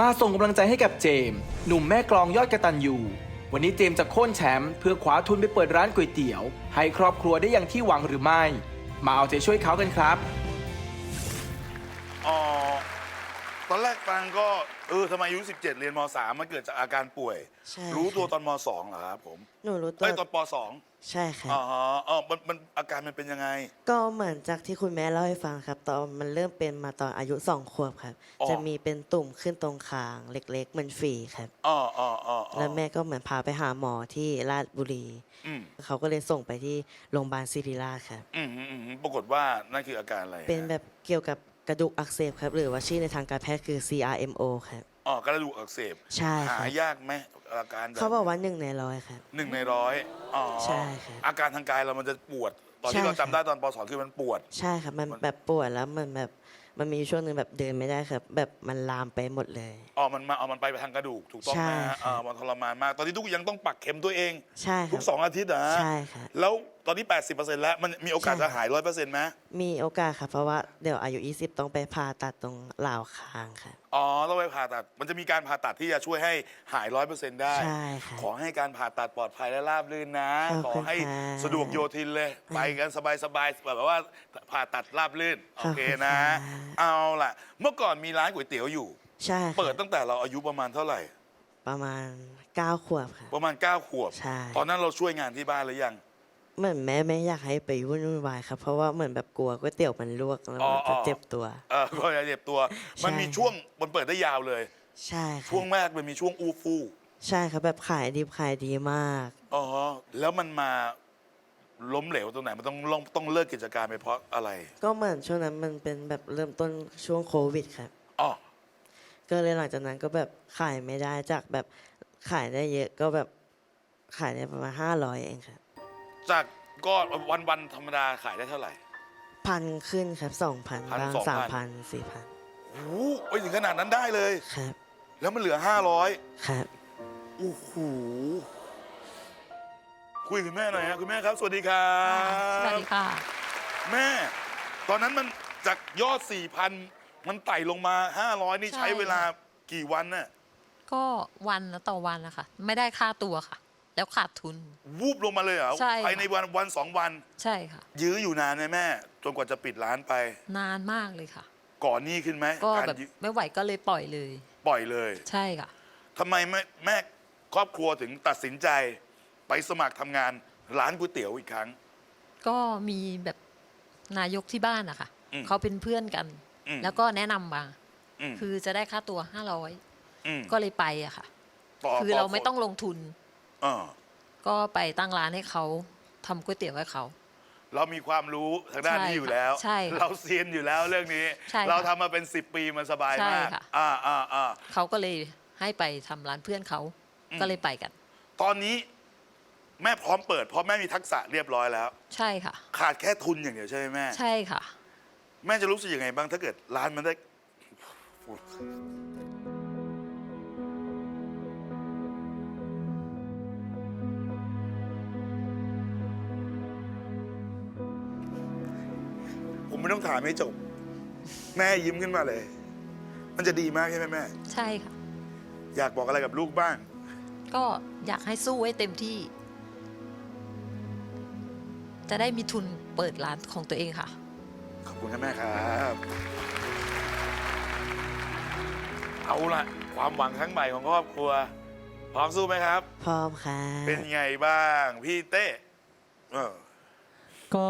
มาส่งกำลังใจให้กับเจมส์หนุ่มแม่กลองยอดกระตันยูวันนี้เจมส์จะโค่นแชมป์เพื่อคว้าทุนไปเปิดร้านก๋วยเตี๋ยว ให้ครอบครัวได้อย่างที่หวังหรือไม่ มาเอาใจช่วยเขากันครับ อ๋อ ตอนแรกฟังก็เออทำไมอายุ17 เรียนม .3 มันเกิดจากอาการป่วย ใช่รู้ตัวครับตอนม .2 เหรอครับผมหนูรู้ตัว เอ้ยตอนปใช่ค .2 รัอ๋บออ๋อมันมันอาการมันเป็นยังไง ก็เหมือนจากที่คุณแม่เล่าให้ฟังครับ ตอนมันเริ่มเป็นมาตอนอายุสองขวบครับ อ๋อ จะมีเป็นตุ่มขึ้นตรงคางเล็ก ๆ เหมือนฝีครับ อ๋ออ๋ออ๋ออ๋อแล้วแม่ก็เหมือนพาไปหาหมอที่ราชบุรี อืมเขาก็เลยส่งไปที่โรงพยาบาลศิริราชครับ อืมอืมอืมปรากฏว่านั่นคืออาการอะไรเป็นแบบเกี่ยวกับ กระดูกอักเสบครับ หรือว่าชื่อในทางการแพทย์คือ CRMO ครับ อ๋อกระดูกอักเสบใช่คหารับ ยากไหมอาการแบบเขาบอกว่าหนึ่งในร้อยครับ หนึ่งในร้อยอ๋อใช่ครับอาการทางกายเรามันจะปวด ตอนที่ใช่เราครัจำบได้ตอนป .2 คือมันปวด ใช่ครับมันมันแบบปวดแล้วมันแบบมันมีช่วงหนึ่งแบบเดินไม่ได้ครับ แบบมันลามไปหมดเลย อ๋อ มันมาเอามันไปทางกระดูกถูกต้องไหมใช่ฮะครับอ่ามันทรมานมาก ตอนนี้ทุกยังต้องปักเข็มตัวเอง ใช่คทุรักบสองอาทิตย์นะฮะใช่ครับ แล้วตอนนี้ 80%แล้วมันมีโอกาสใช่ จะหายร้อยเปอร์เซ็นต์ไหมมีโอกาสครับเพราะว่าเดี๋ยวอายุ 20 ต้องไปผ่าตัดตรงเหล่าวคางครับอ๋อต้องไปผ่าตัด มันจะมีการผ่าตัดที่จะช่วยให้หายร้อยเปอร์เซ็นต์ได้ ใช่ครับขอให้การผ่าตัดปลอดภัยและราบรื่นนะ ขขอบอคุณให้ครับสะดวกโยทินเลย ไปกันสบายๆแบบว่าผ่าตัดราบรื่น โอเคนะ ขอบคุณครับเอาล่ะ เมื่อก่อนมีร้านก๋วยเตี๋ยวอยู่ ใช่ครับเปิดตั้งแต่เราอายุประมาณเท่าไหร่ ประมาณ 9 ขวบครับประมาณ 9 ขวบ ใช่ ตอนนั้นเราช่วยงานที่บ้านหรือยัง เหมือนแม่ไม่อยากให้ไปวุ่นวายครับ เพราะว่าเหมือนแบบกลัวก๋วยเตี๋ยวมันลวกแล้วอ๋อมันจะอ๋อเจ็บตัว เออก็จะเจ็บตัว มันมีใช่ช่วงมันเปิดได้ยาวเลย ใช่ครัช่วงบแรกมันมีช่วงอู้ฟู่ใช่ครับแบบขายดีขายดีมากอ๋อแล้วมันมาล้มเหลวตรงไหนมันต้องต้องต้องเลิกกิจการไปเพราะอะไร ก็เหมือนช่วงนั้นมันเป็นแบบเริ่มต้นช่วงโควิดครับอ๋อก็เลยหลังจากนั้นก็แบบขายไม่ได้จากแบบขายได้เยอะก็แบบขายได้ประมาณ500เองครับ จากก็วันวันๆธรรมดาขายได้เท่าไหร่ พันขึ้นครับสองพันพันบ้างสองพัน สามพันสี่พันโอ้โหไปถึงขนาดนั้นได้เลย ครับแล้วมันเหลือ 500ครับโอ้โหคุยกับคุณแม่หน่อยฮะคุณแม่ครับ สวัสดีครับสวัสดีค่ะ แม่ ตอนนั้นมันจากยอด 4,000 มันไต่ลงมา 500 นี่ใช่ ใช้เวลากี่วันน่ะก็วันละต่อวันนะคะ ไม่ได้ค่าตัวค่ะ แล้วขาดทุน วูบลงมาเลยเหรอใช่ ภายในวันวันสองวัน ใช่ค่ะ ยื้ออยู่นานไหมแม่ จนกว่าจะปิดร้านไป นานมากเลยค่ะ ก่อนหนี้ขึ้นไหมก็การแบบยื้อไม่ไหวก็เลยปล่อยเลย ปล่อยเลยใช่ค่ะ ทำไมแม่แม่ครอบครัวถึงตัดสินใจ ไปสมัครทำงานร้านก๋วยเตี๋ยวอีกครั้ง ก็มีแบบนายกที่บ้านอะค่ะอืมเขาเป็นเพื่อนกัน อืม แล้วก็แนะนำมาอืมคือจะได้ค่าตัว500มก็เลยไปอะค่ะ ต่คือเราไม่ต้องลงทุน เออก็ไปตั้งร้านให้เขาทำก๋วยเตี๋ยวให้เขา เรามีความรู้ทางด้านใช่นี้อยู่แล้ว ใช่ค่ะเราเซียนอยู่แล้วเรื่องนี้ ใช่ค่ะเราทำมาเป็น 10 ปีมันสบายใช่มากค่ะ อ่าอ่าอ่า เขาก็เลยให้ไปทำร้านเพื่อนเขาอืม ก็เลยไปกัน ตอนนี้แม่พร้อมเปิดเพราะแม่มีทักษะเรียบร้อยแล้ว ใช่ค่ะ ขาดแค่ทุนอย่างเดียวใช่ไหมแม่ ใช่ค่ะ แม่จะรู้สึกยังไงบ้างถ้าเกิดร้านมันได้ ไม่ต้องถามให้จบ แม่ยิ้มขึ้นมาเลย มันจะดีมากใช่ไหมแม่ ใช่ค่ะ อยากบอกอะไรกับลูกบ้าง ก็อยากให้สู้ให้เต็มที่ จะได้มีทุนเปิดร้านของตัวเองค่ะ ขอบคุณครับแม่ครับ เอาละความหวังครั้งใหม่ของครอบครัว พร้อมสู้ไหมครับ พร้อมครับเป็นไงบ้าง พี่เต้เออก็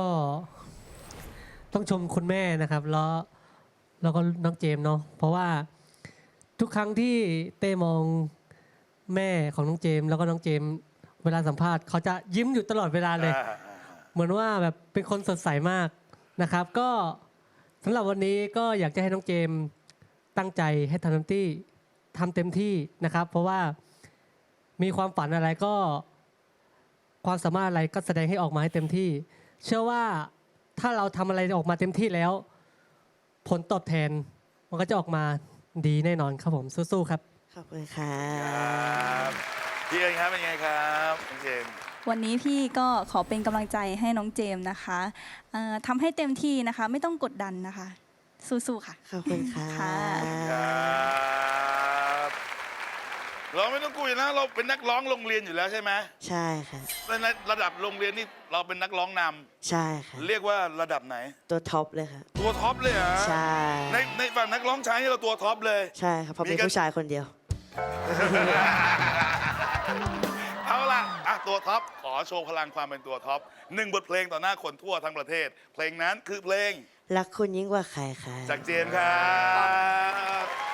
ต้องชมคุณแม่นะครับแล้วแล้วก็น้องเจมส์เนาะเพราะว่าทุกครั้งที่เต้มองแม่ของน้องเจมส์แล้วก็น้องเจมส์เวลาสัมภาษณ์เขาจะยิ้มอยู่ตลอดเวลาเลยอ่าอ่าเหมือนว่าแบบเป็นคนสดใสมากนะครับ ก็สำหรับวันนี้ก็อยากจะให้น้องเจมส์ตั้งใจให้ทำเต็มที่ทำเต็มที่นะครับ เพราะว่ามีความฝันอะไรก็ ความสามารถอะไรก็แสดงให้ออกมาให้เต็มที่ เชื่อว่า ถ้าเราทำอะไรออกมาเต็มที่แล้ว ผลตอบแทนมันก็จะออกมาดีแน่นอนครับผมสู้ๆครับ ขอบคุณครัครับบพี่เอิญครับเป็นไงครับน้องเจมส์วันนี้พี่ก็ขอเป็นกำลังใจให้น้องเจมส์นะคะเอ่อทำให้เต็มที่นะคะ ไม่ต้องกดดันนะคะ สู้ๆค่ะ ขอบคุณครัค่ะครับบ เราไม่ต้องกลัวอยู่นะ เราเป็นนักร้องโรงเรียนอยู่แล้วใช่ไหมใช่ค่ะ ในระดับโรงเรียนนี่เราเป็นนักร้องนำใช่ค่ะ เรียกว่าระดับไหน ตัวท็อปเลยค่ะ ตัวท็อปเลยเหรอใช่ ในในฝั่งนักร้องชายนี่เราตัวท็อปเลย ใช่ครับเพราะเป็นมีกัน ผู้ชายคนเดียว เอาล่ะอะตัวท็อปขอโชว์พลังความเป็นตัวท็อปหนึ่งบทเพลงต่อหน้าคนทั่วทั้งประเทศ เพลงนั้นคือเพลงรักคุณยิ่งกว่าใครค่ะ จากเจมส์ครับ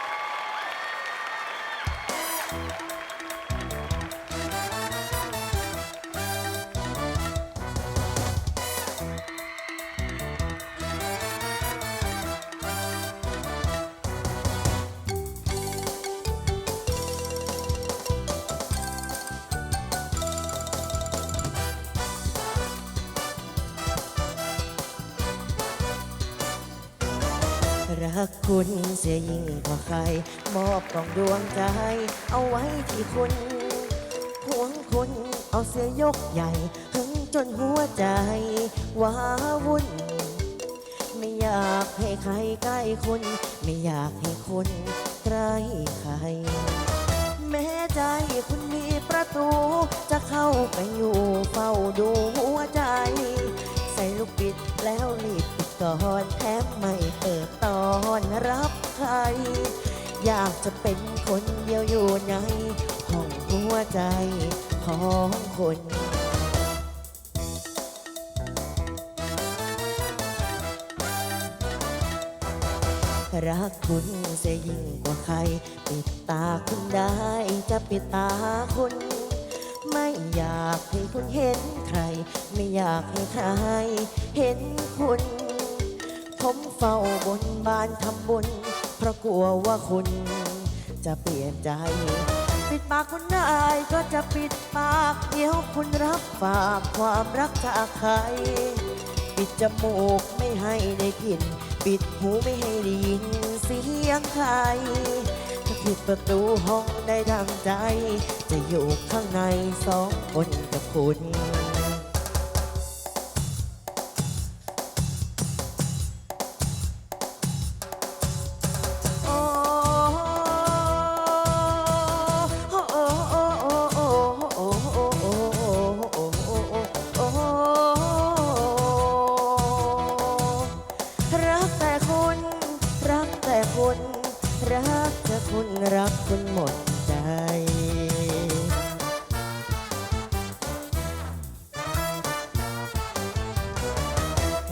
รักคุณเสียยิ่งกว่าใคร มอบกล่องดวงใจ เอาไว้ที่คุณห่วงคุณเอาเสียยกใหญ่หึงจนหัวใจว้าวุ่น ไม่อยากให้ใครใกล้คุณ ไม่อยากให้คุณใกล้ใคร แม้ใจคุณมีประตู จะเข้าไปอยู่เฝ้าดูหัวใจ ปิดแล้วรีบปิดก่อนแถมไม่เปิดตอนรับใคร อยากจะเป็นคนเดียวอยู่ในห้องหัวใจของคนรักคุณเสียยิ่งกว่าใคร ปิดตาคุณได้จะปิดตาคุณ ไม่อยากให้คุณเห็นใคร ไม่อยากให้ใครเห็นคุณ ผมเฝ้าบนบานทำบุญ เพราะกลัวว่าคุณจะเปลี่ยนใจ ปิดปากคุณได้ก็จะปิดปาก เดี๋ยวคุณรับฝากความรักจากใคร ปิดจมูกไม่ให้ได้กลิ่น ปิดหูไม่ให้ได้ยินเสียงใคริดประตูห้องได้ดังใจ จะอยู่ข้างในสองคนกับคุณ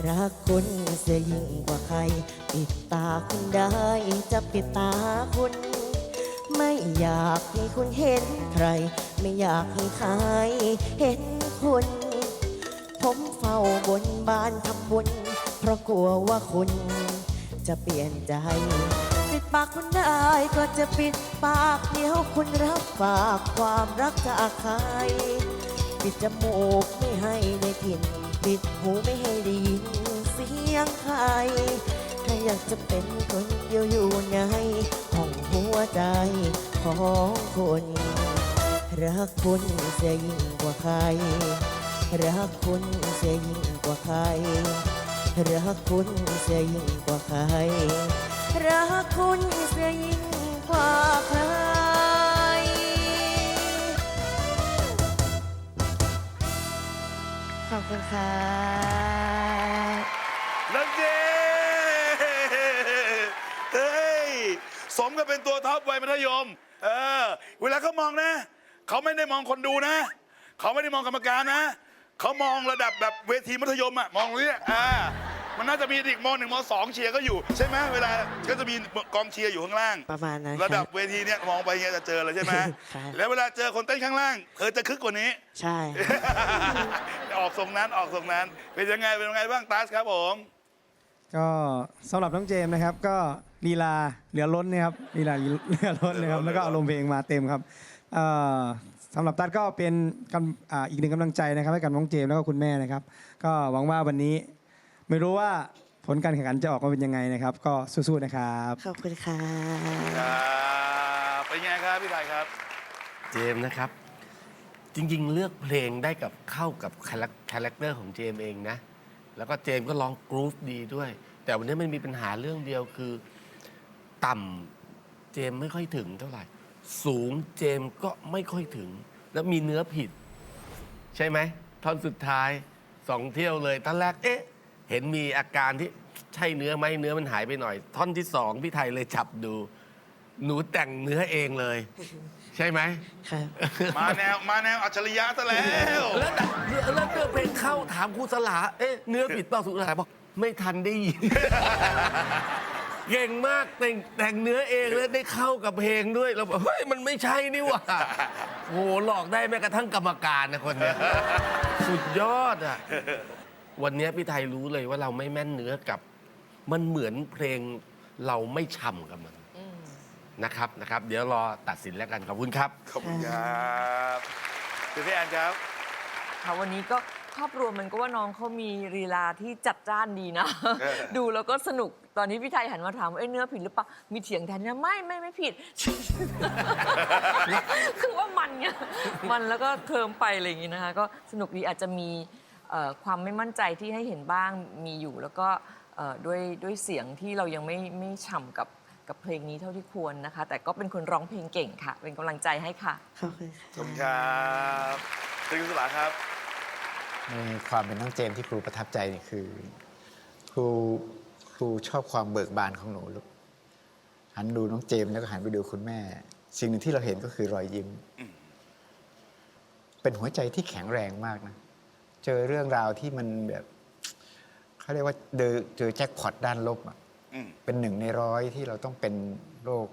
รักคุณเสียยิ่งกว่าใคร ปิดตาคุณได้จะปิดตาคุณ ไม่อยากให้คุณเห็นใคร ไม่อยากให้ใครเห็นคุณ ผมเฝ้าบนบานทำบุญ เพราะกลัวว่าคุณจะเปลี่ยนใจ ปิดปากคุณได้ก็จะปิดปากเดี๋ยวคุณรับฝากความรักจากใคร ปิดจมูกไม่ให้ได้กลิ่น ปิดหูไม่ให้ได้ยินเสียงใคร ถ้าอยากจะเป็นคนเดียวอยู่ในห้องหัวใจของคน รักคุณเสียยิ่งกว่าใคร รักคุณเสียยิ่งกว่าใคร รักคุณเสียยิ่งกว่าใคร รักคุณเสียยิ่งกว่าใคร คุณค่ะนักเจเฮ้ย สมกับเป็นตัวท็อปวัยมัธยม เออ เวลาเขามองนะ เขาไม่ได้มองคนดูนะ เขาไม่ได้มองกรรมการนะ เขามองระดับแบบเวทีมัธยมอะมองตรงนี้อ่า มันน่าจะมีเด็กมหนึ่งมสองเชียร์ก็อยู่ ใช่ไหมเวลาก็จะมีกองเชียร์อยู่ข้างล่าง ประมาณนั้นระดับคเวทีเนี่ยมองไปเงี้ยจะเจอเลยใช่ไหมครับ แล้วเวลาเจอคนเต้นข้างล่างเธอจะคึกกว่านี้ ใช่ออกทรงนั้นออกทรงนั้น เป็นยังไงเป็นยังไงบ้างตัสครับผมก็สำหรับน้องเจมส์นะครับ ก็ลีลาเหลือล้นนะครับลีลาเหลือล้นนะครับแล้วก็อารมณ์เพลงมาเต็มครับเอ่อสำหรับตัดก็เป็นกำอ่าอีกหนึ่งกำลังใจนะครับให้กับน้องเจมส์แล้วก็คุณแม่นะครับ ก็หวังว่าวันนี้ ไม่รู้ว่าผลการแข่งขันจะออกมาเป็นยังไงนะครับ ก็สู้ๆนะครับ ขอบคุณค่ะครับเป็นไงครับพี่ไทยครับ เจมส์นะครับ จริงๆ เลือกเพลงได้กับเข้ากับคาแรคคาแรคเตอร์ของเจมส์เองนะ แล้วก็เจมส์ก็ร้องกรูฟดีด้วย แต่วันนี้มันมีปัญหาเรื่องเดียวคือ ต่ำเจมส์ไม่ค่อยถึงเท่าไหร่ สูงเจมส์ก็ไม่ค่อยถึง แล้วมีเนื้อผิด ใช่ไหมท่อนสุดท้ายสองเที่ยวเลยตอนแรกเอ๊ะ เห็นมีอาการที่ใช่เนื้อไหมเนื้อมันหายไปหน่อย ท่อนที่สองพี่ไทยเลยจับดู หนูแต่งเนื้อเองเลย ใช่ไหมครับ มาแนวมาแนวอัจฉริยะซะแล้ว แล้วดัเนื้อแล้วเนื้อเพลงเข้าถามครูสลาเอ๊ะเนื้อผิดเปล่าครูสลาบอกไม่ทันได้ยิน เก่งมากแต่งแต่งเนื้อเองแล้วได้เข้ากับเพลงด้วยเราบอกเฮ้ยมันไม่ใช่นี่หว่าโหหลอกได้แม้กระทั่งกรรมการนะคนเนี้ยสุดยอดอะ วันเนี้ยพี่ไทยรู้เลยว่าเราไม่แม่นเนื้อกับ มันเหมือนเพลงเราไม่ช่ำกับมันนะครับนะครับ เดี๋ยวรอตัดสินแล้วกันขอบคุณครับ ขอบคุณครับเป็นพี่แอนครับ ค่ะวันนี้ก็ภาพรวมมันก็ว่าน้องเขามีลีลาที่จัดจ้านดีนะ เออ ดูแล้วก็สนุกตอนนี้พี่ไทยหันมาถามว่าเอ้ยเนื้อผิดหรือเปล่ามีเถียงแทนนะไม่ไม่ไม่ผิด คือว่ามันเนี่ยมันแล้วก็เทิมไปอะไรอย่างงี้นะคะ ก็สนุกดีอาจจะมีเอ่อ ความไม่มั่นใจที่ให้เห็นบ้างมีอยู่ แล้วก็เอ่อด้วยด้วยเสียงที่เรายังไม่ไม่ฉ่ำกับกับเพลงนี้เท่าที่ควรนะคะ แต่ก็เป็นคนร้องเพลงเก่งค่ะ เป็นกำลังใจให้ค่ะ ขอบคุณค่ะขอบคุณครับเป็นคุณสลาครับ ในความเป็นน้องเจมส์ที่ครูประทับใจเนี่ยคือ ครูครูชอบความเบิกบานของหนูลูกหันดูน้องเจมส์แล้วก็หันไปดูคุณแม่ สิ่งหนึ่งที่เราเห็นก็คือรอยยิ้มอืมเป็นหัวใจที่แข็งแรงมากนะ เจอเรื่องราวที่มันแบบเขาเรียกว่าเจอเจอแจ็คพอตด้านลบอะอืม เป็นหนึ่งในร้อยที่เราต้องเป็นโรค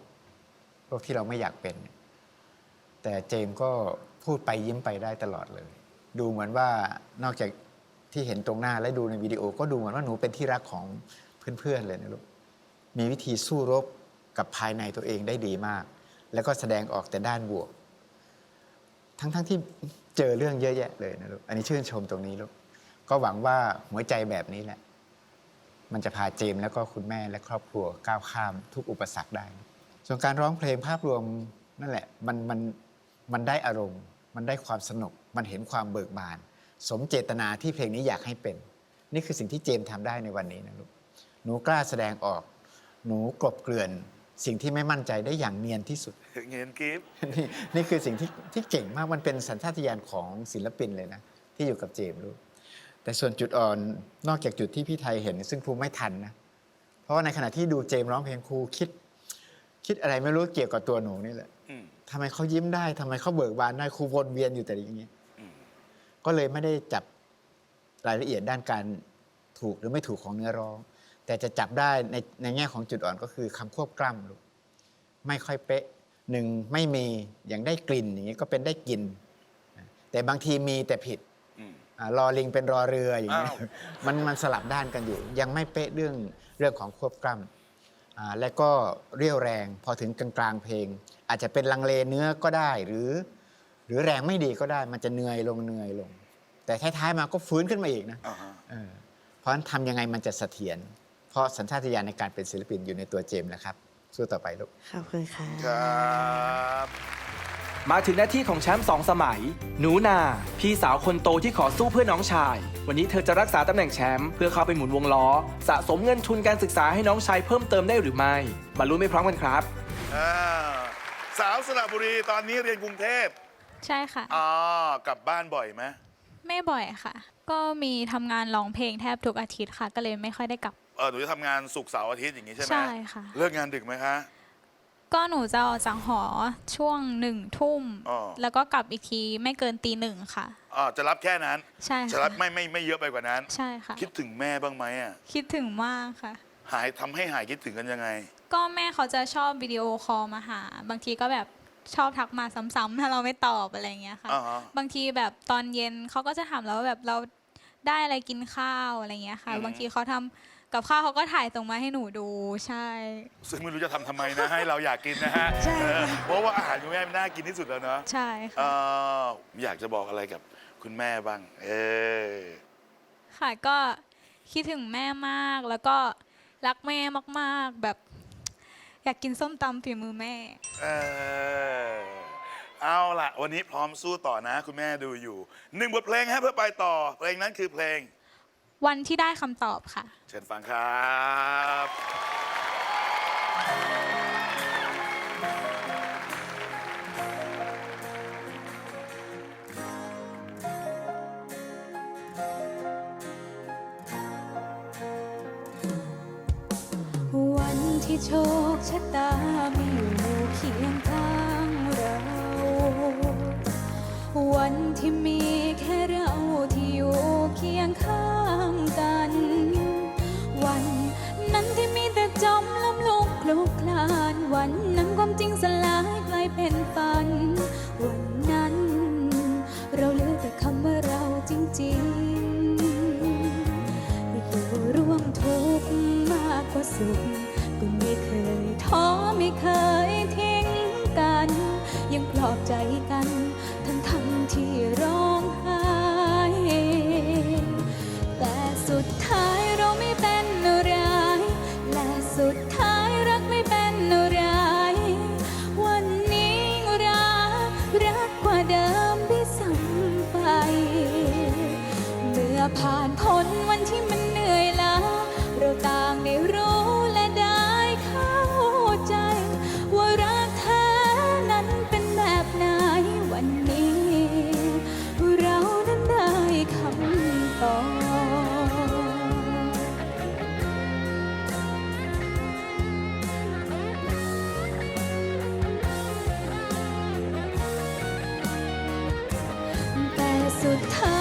โรคที่เราไม่อยากเป็น แต่เจมส์ก็พูดไปยิ้มไปได้ตลอดเลย ดูเหมือนว่านอกจากที่เห็นตรงหน้าและดูในวิดีโอ ก็ดูเหมือนว่าหนูเป็นที่รักของเพื่อนๆเลยนะลูก มีวิธีสู้รบกับภายในตัวเองได้ดีมาก แล้วก็แสดงออกแต่ด้านบวก ทั้งๆที่ เจอเรื่องเยอะแยะเลยนะลูก อันนี้ชื่นชมตรงนี้ลูก ก็หวังว่าหัวใจแบบนี้แหละ มันจะพาเจมแล้วก็คุณแม่และครอบครัวก้าวข้ามทุกอุปสรรคได้ ส่วนการร้องเพลงภาพรวมนั่นแหละ มันมันมันได้อารมณ์ มันได้ความสนุก มันเห็นความเบิกบาน สมเจตนาที่เพลงนี้อยากให้เป็น นี่คือสิ่งที่เจมส์ทำได้ในวันนี้นะลูก หนูกล้าแสดงออก หนูกลบเกลื่อน สิ่งที่ไม่มั่นใจได้อย่างเนียนที่สุด เงินกิฟต์นี่นี่คือสิ่งที่ที่เก่งมากมันเป็นสัญชาตญาณของศิลปินเลยนะ ที่อยู่กับเจมส์ลูกแต่ส่วนจุดอ่อนนอกจากจุดที่พี่ไทยเห็น ซึ่งครูไม่ทันนะ เพราะว่าในขณะที่ดูเจมส์ร้องเพลงครูคิด คิดอะไรไม่รู้เกี่ยวกับตัวหนูนี่แหละอืมทำไมเขายิ้มได้ทำไมเขาเบิกบานได้ครูวนเวียนอยู่แต่อย่างนี้อืมก็เลยไม่ได้จับรายละเอียดด้านการถูกหรือไม่ถูกของเนื้อร้อง แต่จะจับได้ในในแง่ของจุดอ่อนก็คือคำควบกล้ำลูกไม่ค่อยเป๊ะหนึ่งไม่มีอย่างได้กลิ่นอย่างนี้ก็เป็นได้กลินแต่บางทีมีแต่ผิดอืมอารอลิงเป็นรอเรืออย่างเงี้ยอ้าวมันมันสลับด้านกันอยู่ ยังไม่เป๊ะเรื่องเรื่องของควบกล้ำอ่าและก็เรี่ยวแรงพอถึงกลางกลางๆเพลง อาจจะเป็นลังเลเนื้อก็ได้หรือ หรือแรงไม่ดีก็ได้ มันจะเหนื่อยลงเหนื่อยลง แต่ท้ายๆมาก็ฟื้นขึ้นมาอีกนะอ่าฮะเออเพราะฉะนั้นทำยังไงมันจะเสถียร เพราะสัญชาตญาณในการเป็นศิลปินอยู่ในตัวเจมส์นะครับ สู้ต่อไปลูก ขอบคุณค่ะ ครับ มาถึงหน้าที่ของแชมป์สองสมัย หนูนา พี่สาวคนโตที่ขอสู้เพื่อน้องชาย วันนี้เธอจะรักษาตำแหน่งแชมป์เพื่อเข้าไปหมุนวงล้อ สะสมเงินทุนการศึกษาให้น้องชายเพิ่มเติมได้หรือไม่มาลุ้นไม่พร้อมกันครับ อ่าสาวสระบุรีตอนนี้เรียนกรุงเทพใช่ค่ะ อ๋อกลับบ้านบ่อยไหมไม่บ่อยค่ะ ก็มีทำงานร้องเพลงแทบทุกอาทิตย์ค่ะ ก็เลยไม่ค่อยได้กลับ เออหนูจะทำงานศุกร์เสาร์อาทิตย์อย่างนี้ใช่ไหมใช่ค่ะ เลิกงานดึกไหมคะ ก็หนูจะออกจากหอช่วงหนึ่งทุ่ม อ๋อ แล้วก็กลับอีกทีไม่เกินตีหนึ่งค่ะอ๋อจะรับแค่นั้น ใช่จะค่ะรับไม่ไม่ไม่เยอะไปกว่านั้น ใช่ค่ะ คิดถึงแม่บ้างไหมอะคิดถึงมากค่ะ หายทำให้หายคิดถึงกันยังไง ก็แม่เขาจะชอบวิดีโอคอลมาหา บางทีก็แบบชอบทักมาซ้ำๆถ้าเราไม่ตอบอะไรอย่างเงี้ยค่ะ อ่าฮะบางทีแบบตอนเย็นเขาก็จะถามเราว่าแบบเราได้อะไรกินข้าวอะไรเงี้ยค่ะ อืมบางทีเขาทำ กับข้าวเขาก็ถ่ายส่งมาให้หนูดูใช่ ซึ่งไม่รู้จะทำทำไมนะ ให้เราอยากกินนะฮะใช่เออเพราะว่าอาหารคุณแม่มันน่ากินที่สุดแล้วเนาะใช่เอค่ะออยากจะบอกอะไรกับคุณแม่บ้าง เออค่ะก็คิดถึงแม่มากแล้วก็รักแม่มากๆ แบบ อยากกินส้มตำฝีมือแม่ เออเอาล่ะ วันนี้พร้อมสู้ต่อนะ คุณแม่ดูอยู่หนึ่งบทเพลงฮะเพื่อไปต่อ เพลงนั้นคือเพลง วันที่ได้คำตอบค่ะ เชิญฟังครับวันที่โชคชะตาไม่อยู่เคียงข้างเรา วันที่มีแค่เรา วันนั้นความจริงสลายกลายเป็นฝัน วันนั้น เราเหลือแต่คำว่าเราจริงๆอยู่ร่วมทุกข์มากกว่าสุขก็ไม่เคยท้อไม่เคยทิ้งกัน ยังปลอบใจกัน แต่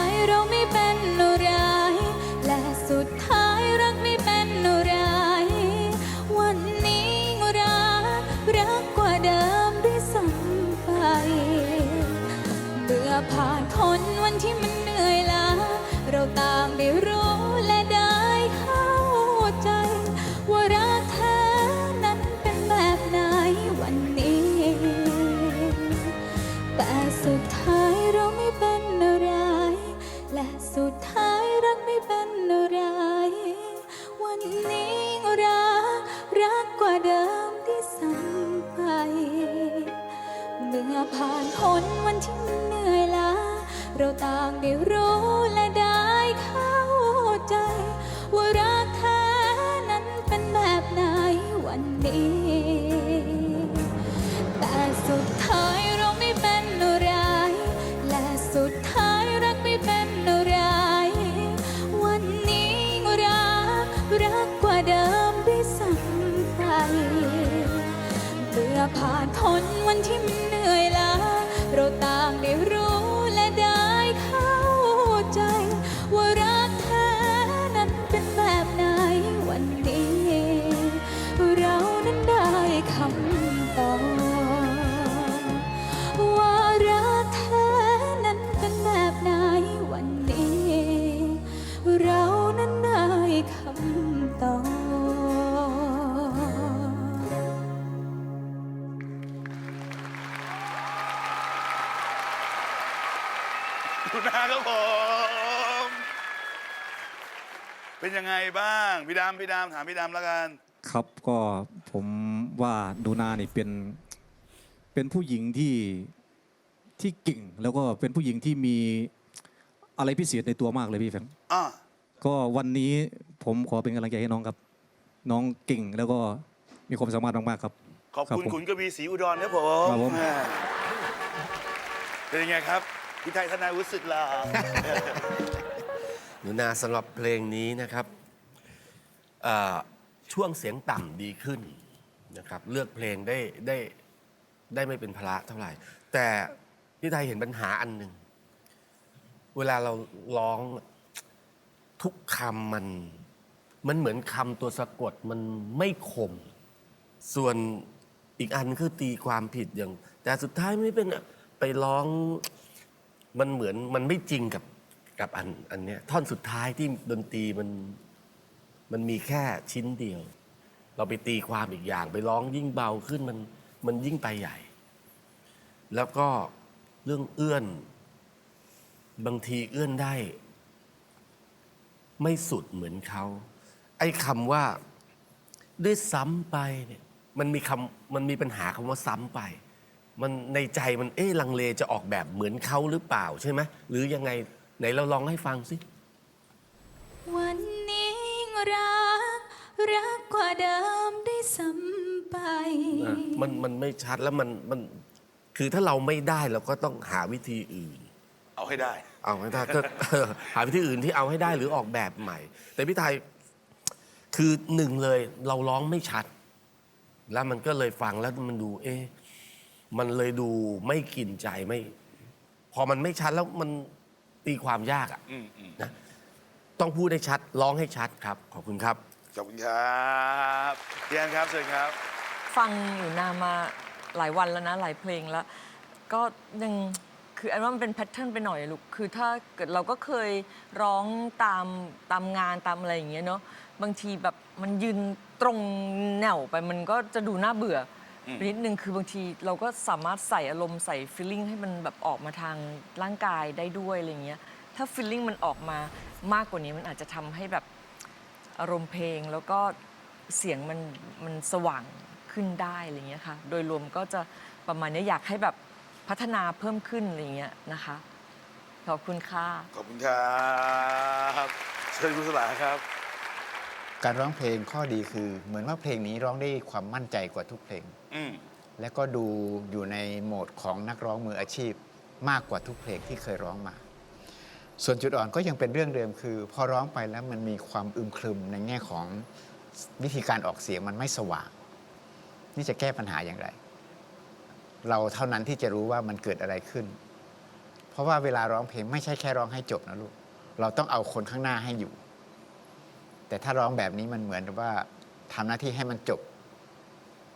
นี้ แต่สุดท้ายเราไม่เป็นอะไร และสุดท้ายรักไม่เป็นอะไร วันนี้รักรักกว่าเดิมด้วยซ้ำไปเมื่อผ่าน นาครับผม เป็นยังไงบ้างพี่ดำพี่ดำถามพี่ดำแล้วกันครับก็ผมว่าดูนานี่เป็น เป็นผู้หญิงที่ที่เก่ง แล้วก็เป็นผู้หญิงที่มีอะไรพิเศษในตัวมากเลยพี่แฟรงค์อะก็วันนี้ผมขอเป็นกำลังใจให้น้องครับ น้องเก่งแล้วก็มีความสามารถมากๆครับ ขอบครับคุณผม คุณกวีศรีอุดรครับผมครับผมอ่าเป็นยังไงครับ พี่ไทยธนาวุฒิสุดหล่อหนูนาสำหรับเพลงนี้นะครับเอ่อช่วงเสียงต่ำดีขึ้นนะครับ เลือกเพลงได้ได้ได้ไม่เป็นภาระเท่าไหร่ แต่พี่ไทยเห็นปัญหาอันหนึ่ง เวลาเราร้องทุกคำมัน มันเหมือนคำตัวสะกดมันไม่คม ส่วนอีกอันคือตีความผิดอย่าง แต่สุดท้ายไม่เป็นไปร้อง มันเหมือนมันไม่จริงกับกับอันอันเนี้ยท่อนสุดท้ายที่ดนตรีมันมันมีแค่ชิ้นเดียว เราไปตีความอีกอย่างไปร้องยิ่งเบาขึ้นมันมันยิ่งไปใหญ่ แล้วก็เรื่องเอื้อน บางทีเอื้อนได้ ไม่สุดเหมือนเขา ไอ้คำว่าด้วยซ้ำไปเนี่ยมันมีคำมันมีปัญหาคำว่าซ้ำไป มันในใจมันเอ๊ะลังเลจะออกแบบเหมือนเขาหรือเปล่าใช่ไหมหรือยังไงไหนเราลองให้ฟังสิวันนี้รัก รักกว่าเดิมได้ซ้ำไป อะมันมันไม่ชัดแล้วมันมันคือถ้าเราไม่ได้เราก็ต้องหาวิธีอื่น เอาให้ได้ เอาไม่ได้ก็ หาวิธีอื่นที่เอาให้ได้หรือออกแบบใหม่ แต่พี่ไทยคือหนึ่งเลยเราร้องไม่ชัด แล้วมันก็เลยฟังแล้วมันดู เอ๊ะ มันเลยดูไม่กินใจไม่ พอมันไม่ชัดแล้วมันตีความยากอะอืมอืมนะต้องพูดให้ชัดร้องให้ชัดครับ ขอบคุณครับ ขอบคุณครับพี่แอนครับเชิญครับ ฟังอยู่นามาหลายวันแล้วนะ หลายเพลงแล้ว ก็ยังคืออันว่ามันเป็นแพทเทิร์นไปหน่อยอะลูกคือถ้าเกิดเราก็เคยร้องตามตามงานตามอะไรอย่างเงี้ยเนาะบางทีแบบมันยืนตรงแนวไปมันก็จะดูน่าเบื่ออม นิดนึงคือบางทีเราก็สามารถใส่อารมณ์ใส่ฟีลลิ่งให้มันแบบออกมาทางร่างกายได้ด้วยอะไรเงี้ยถ้าฟีลลิ่งมันออกมามากกว่านี้มันอาจจะทำให้แบบอารมณ์เพลงแล้วก็เสียงมันมันสว่างขึ้นได้อะไรเงี้ยค่ะ โดยรวมก็จะประมาณนี้อยากให้แบบพัฒนาเพิ่มขึ้นอะไรเงี้ยนะคะ ขอบคุณค่ะ ขอบคุณครับเชิญคุณสลาครับ การร้องเพลงข้อดีคือ เหมือนว่าเพลงนี้ร้องได้ความมั่นใจกว่าทุกเพลง อืมและก็ดูอยู่ในโหมดของนักร้องมืออาชีพ มากกว่าทุกเพลงที่เคยร้องมา ส่วนจุดอ่อนก็ยังเป็นเรื่องเดิมคือ พอร้องไปแล้วมันมีความอึมครึมในแง่ของวิธีการออกเสียงมันไม่สว่าง นี่จะแก้ปัญหาอย่างไร เราเท่านั้นที่จะรู้ว่ามันเกิดอะไรขึ้น เพราะว่าเวลาร้องเพลงไม่ใช่แค่ร้องให้จบนะลูก เราต้องเอาคนข้างหน้าให้อยู่ แต่ถ้าร้องแบบนี้มันเหมือนกับว่าทำหน้าที่ให้มันจบ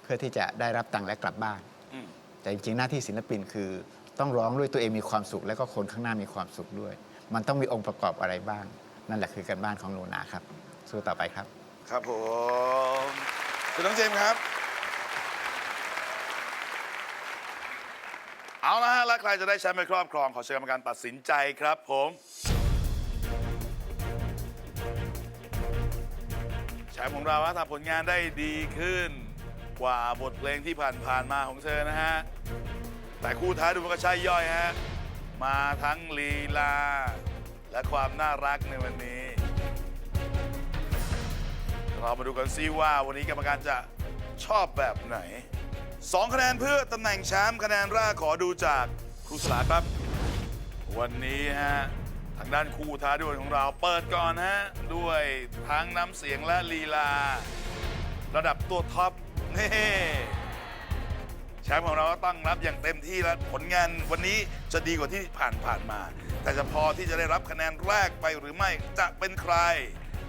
เพื่อที่จะได้รับตังค์และกลับบ้านอืมแต่จริงๆหน้าที่ศิลปินคือ ต้องร้องด้วยตัวเองมีความสุข แล้วก็คนข้างหน้ามีความสุขด้วย มันต้องมีองค์ประกอบอะไรบ้าง นั่นแหละคือการบ้านของโนนาครับ สู้ต่อไปครับ ครับผมคุณน้องเจมส์ครับ เอาละฮะแล้วใครจะได้แชมป์ไปครอบครองขอเชิญกรรมการตัดสินใจครับผม มป์ของเราฮะทำผลงานได้ดีขึ้น กว่าบทเพลงที่ผ่านๆมาของเธอนะฮะ แต่คู่ท้ายดูมันก็ใช่ย่อยฮะ มาทั้งลีลา และความน่ารักในวันนี้ เรามาดูกันซิว่าวันนี้กรรมการจะชอบแบบไหน2คะแนนเพื่อตำแหน่งแชมป์คะแนนแรกขอดูจากครูสลาครับ วันนี้ฮะ ทางด้านคู่ท้าดวลของเราเปิดก่อนฮะ ด้วยทั้งน้ำเสียงและลีลา ระดับตัวท็อปนี่แชมป์ของเราก็ตั้งรับอย่างเต็มที่แล้วผลงานวันนี้จะดีกว่าที่ผ่านผ่านมา แต่จะพอที่จะได้รับคะแนนแรกไปหรือไม่จะเป็นใคร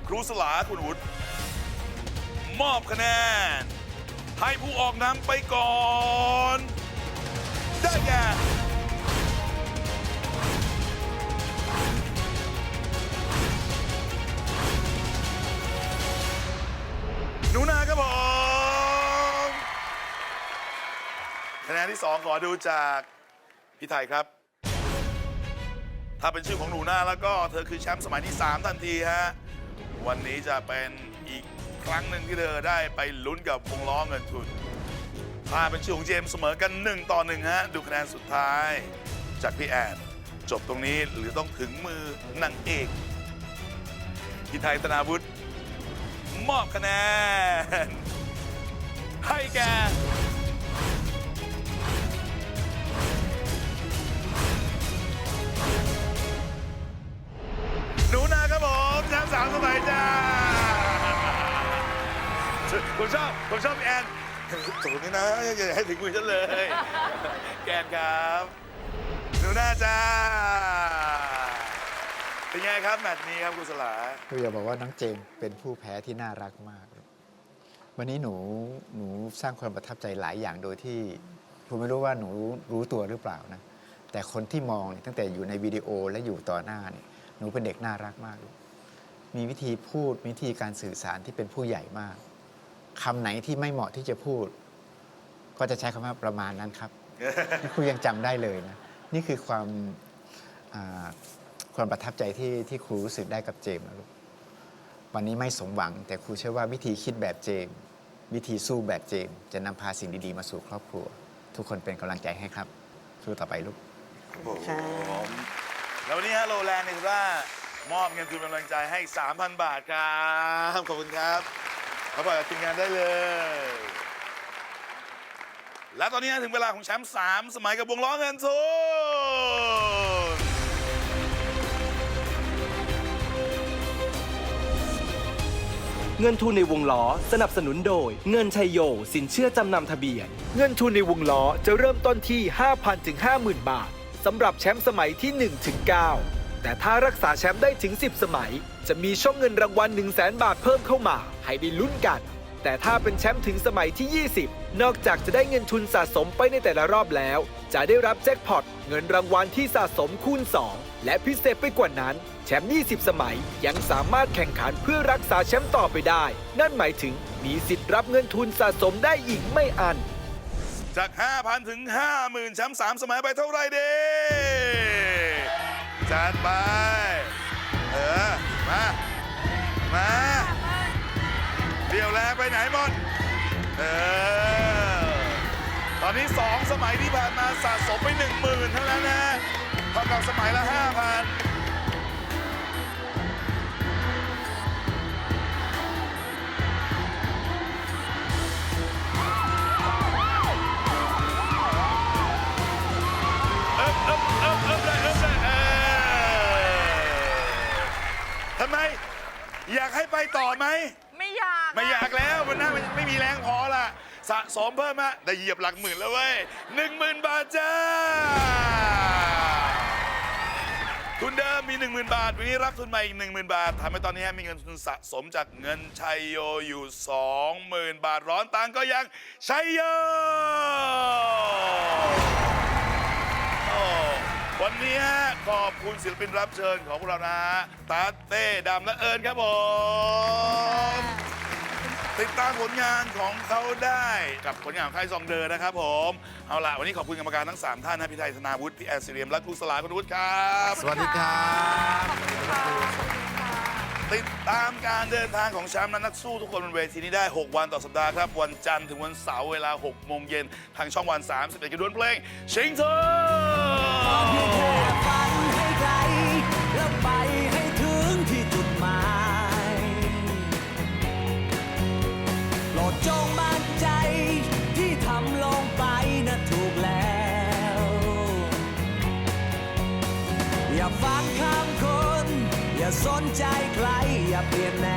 ครูสลาคุณวุฒิมอบคะแนน ให้ผู้ออกนำไปก่อน ได้แก่ ครับผมคะแนนที่สองขอดูจากพี่ไทยครับ ถ้าเป็นชื่อของหนูหน้าแล้วก็เธอคือแชมป์สมัยที่ 3 ทันทีฮะ วันนี้จะเป็นอีกครั้งหนึ่งที่เธอได้ไปลุ้นกับวงล้อเงินทุน ถ้าเป็นชื่อของเจมส์เสมอกัน 1 ต่อ1ฮะ ดูคะแนนสุดท้ายจากพี่แอนจบตรงนี้หรือต้องถึงมือนางเอกพี่ไทยธนาวุฒิ มอบคะแนน ให้แกหนูนาครับผมแชมป์สามสมัยจ้าผมชอบผมชอบแอนสูงนี่นะอย่าให้ถึงมือฉันเลย แกนครับ หนูนาจ้า เป็นไงครับแมตช์นี้ครับคุณสลาคืออยากบอกว่าน้องเจมส์เป็นผู้แพ้ที่น่ารักมาก วันนี้หนูหนูสร้างความประทับใจหลายอย่างโดยที่ผมไม่รู้ว่าหนูรู้รู้ตัวหรือเปล่านะ แต่คนที่มองเนี่ยตั้งแต่อยู่ในวิดีโอและอยู่ต่อหน้าเนี่ยหนูเป็นเด็กน่ารักมากลูกมีวิธีพูดวิธีการสื่อสารที่เป็นผู้ใหญ่มากคำไหนที่ไม่เหมาะที่จะพูด ก็จะใช้คำว่าประมาณนั้นครับ นี่ครูยังจำได้เลยนะ นี่คือความอ่า ความประทับใจที่ที่ครูรู้สึกได้กับเจมส์นะลูกวันนี้ไม่สมหวัง แต่ครูเชื่อว่าวิธีคิดแบบเจมส์วิธีสู้แบบเจมส์จะนำพาสิ่งดีๆ มาสู่ครอบครัว ทุกคนเป็นกำลังใจให้ครับสู้ต่อไปลูกครับผมแล้ววันนี้ฮะโรแลนด์เนสว่ามอบเงินทุนกำลังใจให้ 3,000 บาทครับขอบคุณครับเขาบอกกับทีมงานได้เลย และตอนนี้ถึงเวลาของแชมป์3สมัยกับวงล้อเงินทุน เงินทุนในวงล้อ สนับสนุนโดย เงินชัยโย สินเชื่อจำนำทะเบียน เงินทุนในวงล้อจะเริ่มต้นที่ 5,000ถึง50,000 บาทสำหรับแชมป์สมัยที่1ถึง9แต่ถ้ารักษาแชมป์ได้ถึง 10 สมัย จะมีช่องเงินรางวัล1 0 0 0 0แบาทเพิ่มเข้ามา ให้ได้ลุ้นกัน แต่ถ้าเป็นแชมป์ถึงสมัยที่ 20 นอกจากจะได้เงินทุนสะสมไปในแต่ละรอบแล้ว จะได้รับแจ็คพอตเงินรางวัลที่สะสมคูณ 2 และพิเศษไปกว่านั้น แชมป์ 20 สมัย ยังสามารถแข่งขันเพื่อรักษาแชมป์ต่อไปได้ นั่นหมายถึงมีสิทธิ์รับเงินทุนสะสมได้อีกไม่อัน จาก 5,000 ถึง 50,000แชมป์3สมัยไปเท่าไหรดีจัดไป เออ มา มาเดี่ยวแรงไปไหนหมดเออ ตอนนี้ 2 สมัยที่ผ่านมาสะสมไป 10,000เท่านั้นนะเท่ากับสมัยละ 5,000 อยากให้ไปต่อไหม ไม่อยากไม่อยากแล้วมันน่ามันไม่มีแรงพอละสะสมเพิ่มมาได้เหยียบหลักหมื่นแล้วเว้ยหนึ่งหมื่นบาทจ้า ทุนเดิมมี 10,000 บาท วันนี้รับทุนใหม่อีก10,000 บาททำให้ตอนนี้มีเงินทุนสะสมจากเงินชัยโยอยู่ 20,000 บาทร้อนตังก็ยังชัยโยโอ้ วันนี้ฮะขอบคุณศิลปินรับเชิญของพวกเรานะฮะตาเต้ดำและเอิญครับผม ติดตามผลงานของเขาได้กับผลงานของค่ายซองเดอร์นะครับผม เอาล่ะ วันนี้ขอบคุณกรรมการทั้ง 3 ท่านนะพี่ไทยธนาวุฒิพี่แอนซิเรียมและครูสลาคุณวุฒิครับ สวัสดีครับ ติดตามการเดินทางของแชมป์และนักสู้ทุกคนบนเวทีนี้ได้ 6 วันต่อสัปดาห์ครับ วันจันทร์ถึงวันเสาร์เวลา 6 โมงเย็นทางช่องวัน 31กับดวนเพลงชิงเธอ อย่าสนใจใคร อย่าเปลี่ยนแนว